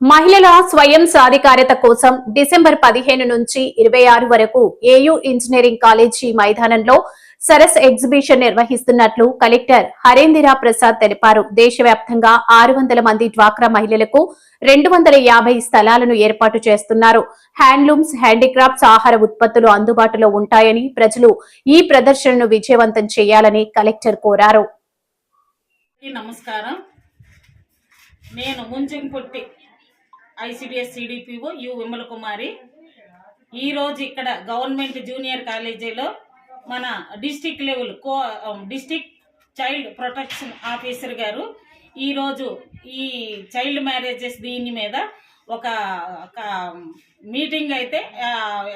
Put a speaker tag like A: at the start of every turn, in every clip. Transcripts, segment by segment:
A: మహిళల స్వయం సాధికారత కోసం డిసెంబర్ పదిహేను నుంచి ఇరవై ఆరు వరకు ఏయూ ఇంజనీరింగ్ కాలేజీ మైదానంలో సరస్ ఎగ్జిబిషన్ నిర్వహిస్తున్నట్లు కలెక్టర్ హరేందిరా ప్రసాద్ తెలిపారు. దేశవ్యాప్తంగా ఆరు వందల మంది డ్వాక్రా మహిళలకు రెండు వందల యాభై స్థలాలను ఏర్పాటు చేస్తున్నారు. హ్యాండ్లూమ్స్ హ్యాండీక్రాఫ్ట్స్ ఆహార ఉత్పత్తులు అందుబాటులో ఉంటాయని ప్రజలు ఈ ప్రదర్శనను విజయవంతం చేయాలని కలెక్టర్ కోరారు.
B: నమస్కారం. నేను Munchingiputtu ICDS CDPO U Vimala Kumari ఈరోజు ఇక్కడ గవర్నమెంట్ జూనియర్ కాలేజీలో మన district level co district child protection officer గారు ఈరోజు ఈ చైల్డ్ మ్యారేజెస్ దీని మీద ఒక మీటింగ్ అయితే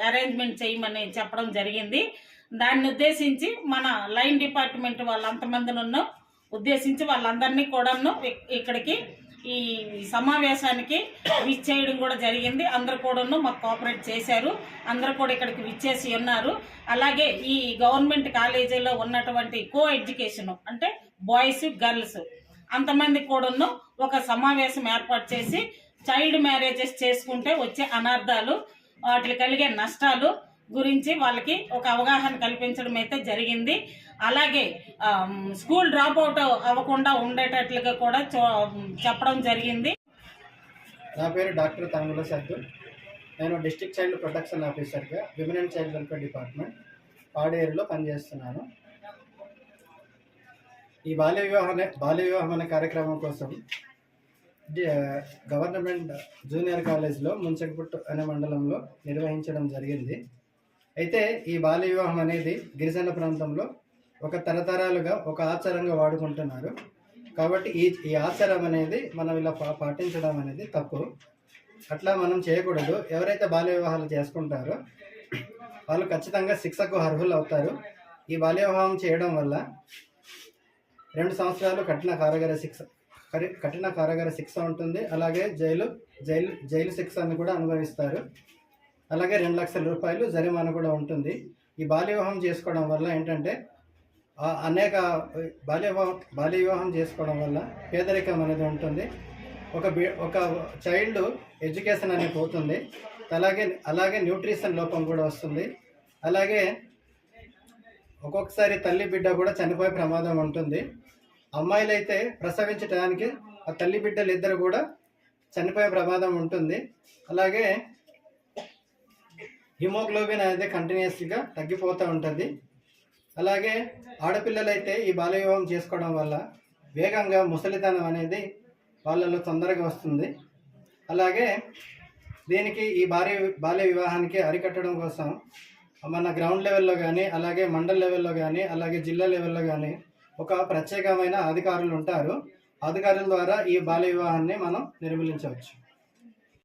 B: అరేంజ్మెంట్ చేయమని చెప్పడం జరిగింది. దాన్ని ఉద్దేశించి మన లైన్ డిపార్ట్మెంట్ వాళ్ళంతమందిని ఉన్నాం ఉద్దేశించి వాళ్ళందరినీ కూడాను ఇక్కడికి ఈ సమావేశానికి విచ్చేయడం కూడా జరిగింది. అందరు కూడాను మాకు కోఆపరేట్ చేశారు. అందరు కూడా ఇక్కడికి విచ్చేసి ఉన్నారు. అలాగే ఈ గవర్నమెంట్ కాలేజీలో ఉన్నటువంటి కో ఎడ్యుకేషన్ అంటే బాయ్స్ గర్ల్స్ అంతమంది కూడాను ఒక సమావేశం ఏర్పాటు చేసి చైల్డ్ మ్యారేజెస్ చేసుకుంటే వచ్చే అనర్థాలు వాటికి కలిగే నష్టాలు గురించి వాళ్ళకి ఒక అవగాహన కల్పించడం అయితే జరిగింది. అలాగే స్కూల్ డ్రాప్ అవుట్ అవ్వకుండా ఉండేటట్లుగా కూడా చో- చెప్పడం జరిగింది.
C: నా పేరు డాక్టర్ తంగుల సద్దు. నేను డిస్ట్రిక్ట్ చైల్డ్ ప్రొటెక్షన్ ఆఫీసర్గా women and child welfare department పాడేరులో పనిచేస్తున్నాను. ఈ బాల్య వివాహం బాల్య వివాహం అనే కార్యక్రమం కోసం గవర్నమెంట్ జూనియర్ కాలేజ్లో ముంచకపుట్టు అనే మండలంలో నిర్వహించడం జరిగింది. అయితే ఈ బాల్య వివాహం అనేది గిరిజన ప్రాంతంలో ఒక తరతరాలుగా ఒక ఆచారంగా వాడుకుంటున్నారు. కాబట్టి ఈ ఈ ఆచారం అనేది మనం ఇలా పా- పాటించడం అనేది తప్పు. అట్లా మనం చేయకూడదు. ఎవరైతే బాల్య వివాహాలు చేసుకుంటారో వాళ్ళు ఖచ్చితంగా శిక్షకు అర్హులు అవుతారు. ఈ బాల్య వివాహం చేయడం వల్ల రెండు సంవత్సరాలు కఠిన కారాగార శిక్ష కఠిన కారాగార శిక్ష ఉంటుంది. అలాగే జైలు జైలు జైలు శిక్ష అని కూడా అనుభవిస్తారు. అలాగే రెండు లక్షల రూపాయలు జరిమానా కూడా ఉంటుంది. ఈ బాల్య వివాహం చేసుకోవడం వల్ల ఏంటంటే అనేక బాల్య వివాహం బాల్య వివాహం చేసుకోవడం వల్ల పేదరికం అనేది ఉంటుంది. ఒక బి ఒక చైల్డ్ ఎడ్యుకేషన్ అనేది పోతుంది. అలాగే అలాగే న్యూట్రిషన్ లోపం కూడా వస్తుంది. అలాగే ఒక్కొక్కసారి తల్లి బిడ్డ కూడా చనిపోయే ప్రమాదం ఉంటుంది. అమ్మాయిలు అయితే ప్రసవించడానికి ఆ తల్లి బిడ్డలు ఇద్దరు కూడా చనిపోయే ప్రమాదం ఉంటుంది. అలాగే హిమోగ్లోబిన్ అనేది కంటిన్యూస్గా తగ్గిపోతూ ఉంటుంది. అలాగే ఆడపిల్లలైతే ఈ బాల్య వివాహం చేసుకోవడం వల్ల వేగంగా ముసలితనం అనేది వాళ్ళలో తొందరగా వస్తుంది. అలాగే దీనికి ఈ బాల్య బాల్య వివాహానికి అరికట్టడం కోసం మన గ్రౌండ్ లెవెల్లో కానీ అలాగే మండల్ లెవెల్లో కానీ అలాగే జిల్లా లెవెల్లో కానీ ఒక ప్రత్యేకమైన అధికారులు ఉంటారు. అధికారుల ద్వారా ఈ బాల్య వివాహాన్ని మనం నిర్మూలించవచ్చు.